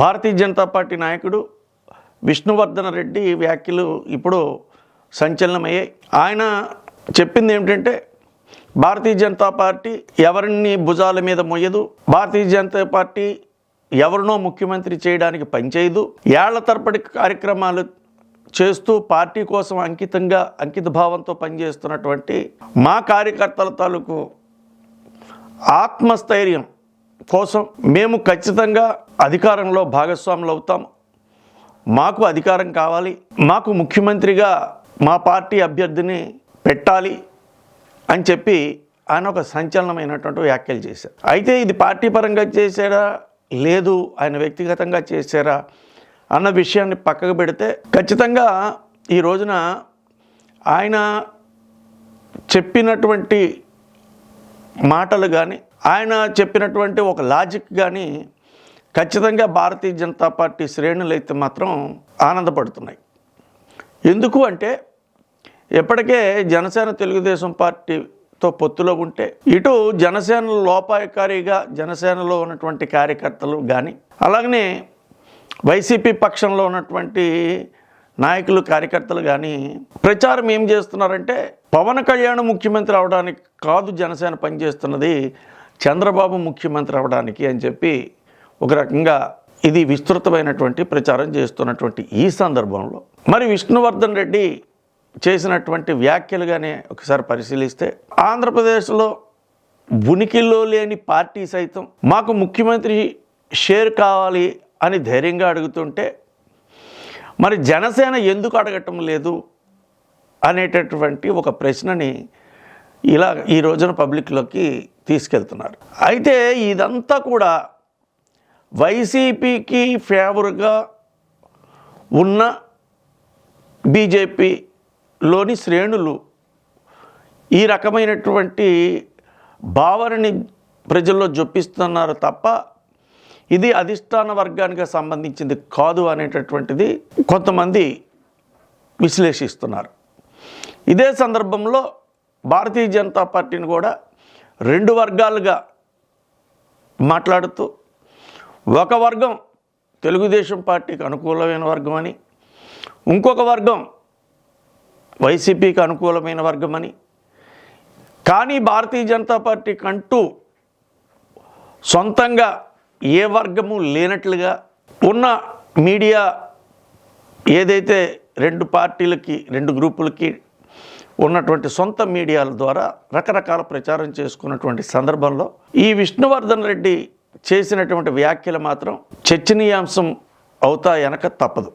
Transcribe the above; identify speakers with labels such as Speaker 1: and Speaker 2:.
Speaker 1: Bharatiya Janata party నాయకుడు విష్ణువర్ధన రెడ్డి వ్యాఖ్యలు ఇప్పుడు సంచలనమయ్యాయి. ఆయన చెప్పింది ఏమిటంటే భారతీయ జనతా పార్టీ ఎవరిని భుజాల మీద మొయ్యదు. భారతీయ జనతా పార్టీ ఎవరినో ముఖ్యమంత్రి చేయడానికి పనిచేయదు. ఏళ్ళ తరపటి కార్యక్రమాలు చేస్తూ పార్టీ కోసం అంకితంగా అంకిత భావంతో పనిచేస్తున్నటువంటి మా కార్యకర్తల తాలూకు ఆత్మస్థైర్యం కోసం మేము ఖచ్చితంగా అధికారంలో భాగస్వాములు అవుతాం. మాకు అధికారం కావాలి. మాకు ముఖ్యమంత్రిగా మా పార్టీ అభ్యర్థిని పెట్టాలి అని చెప్పి ఆయన ఒక సంచలనమైనటువంటి వ్యాఖ్యలు చేశారు. అయితే ఇది పార్టీ పరంగా చేశారా? లేదు. ఆయన వ్యక్తిగతంగా చేశారా? అన్న విషయాన్ని పక్కకు పెడితే ఖచ్చితంగా ఈ రోజున ఆయన చెప్పినటువంటి మాటలు కానీ ఆయన చెప్పినటువంటి ఒక లాజిక్ కానీ ఖచ్చితంగా భారతీయ జనతా పార్టీ శ్రేణులు అయితే మాత్రం ఆనందపడుతున్నాయి. ఎందుకు అంటే ఎప్పటికే జనసేన తెలుగుదేశం పార్టీతో పొత్తులో ఉంటే ఇటు జనసేన లోపాయకారిగా జనసేనలో ఉన్నటువంటి కార్యకర్తలు కానీ అలాగనే వైసీపీ పక్షంలో ఉన్నటువంటి నాయకులు కార్యకర్తలు కానీ ప్రచారం ఏం చేస్తున్నారంటే పవన్ కళ్యాణ్ ముఖ్యమంత్రి అవడానికి కాదు జనసేన పనిచేస్తున్నది చంద్రబాబు ముఖ్యమంత్రి అవడానికి అని చెప్పి ఒక రకంగా ఇది విస్తృతమైనటువంటి ప్రచారం చేస్తున్నటువంటి ఈ సందర్భంలో. మరి విష్ణువర్ధన్ రెడ్డి చేసినటువంటి వ్యాఖ్యలుగానే ఒకసారి పరిశీలిస్తే ఆంధ్రప్రదేశ్లో ఉనికిలో లేని పార్టీ సైతం మాకు ముఖ్యమంత్రి షేర్ కావాలి అని ధైర్యంగా అడుగుతుంటే మరి జనసేన ఎందుకు అడగటం లేదు అనేటటువంటి ఒక ప్రశ్నని ఇలా ఈ రోజున పబ్లిక్లోకి తీసుకెళ్తున్నారు. అయితే ఇదంతా కూడా వైసీపీకి ఫేవర్గా ఉన్న బీజేపీలోని శ్రేణులు ఈ రకమైనటువంటి భావనని ప్రజల్లో జొప్పిస్తున్నారు తప్ప ఇది అధిష్టాన వర్గానికి సంబంధించింది కాదు అనేటటువంటిది కొంతమంది విశ్లేషిస్తున్నారు. ఇదే సందర్భంలో భారతీయ జనతా పార్టీని కూడా రెండు వర్గాలుగా మాట్లాడుతూ ఒక వర్గం తెలుగుదేశం పార్టీకి అనుకూలమైన వర్గం అని ఇంకొక వర్గం వైసీపీకి అనుకూలమైన వర్గం అని కానీ భారతీయ జనతా పార్టీకి అంటూ సొంతంగా ఏ వర్గము లేనట్లుగా ఉన్న మీడియా ఏదైతే రెండు పార్టీలకి రెండు గ్రూపులకి ఉన్నటువంటి సొంత మీడియాల ద్వారా రకరకాల ప్రచారం చేసుకున్నటువంటి సందర్భంలో ఈ విష్ణువర్ధన్ రెడ్డి చేసినటువంటి వ్యాఖ్యలు మాత్రం చర్చనీయాంశం అవుతాయనక తప్పదు.